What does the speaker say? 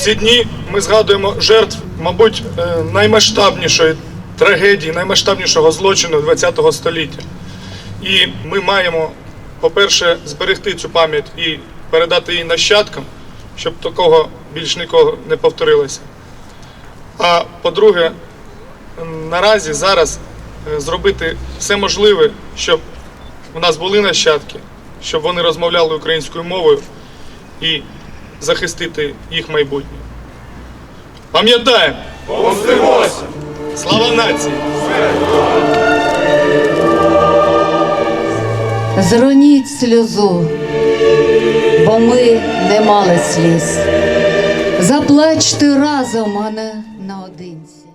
ці дні ми згадуємо жертв, мабуть, е, наймасштабнішої трагедії, наймасштабнішого злочину ХХ століття. І ми маємо, по-перше, зберегти цю пам'ять і передати її нащадкам, щоб такого більш нікого не повторилося. А по-друге, наразі зараз е, зробити все можливе, щоб у нас були нащадки, щоб вони розмовляли українською мовою і захистити їх майбутнє. Пам'ятаємо! Помстимося! Слава нації! Зроніть сльозу, бо ми не мали сліз. Заплачте разом, а не наодинці.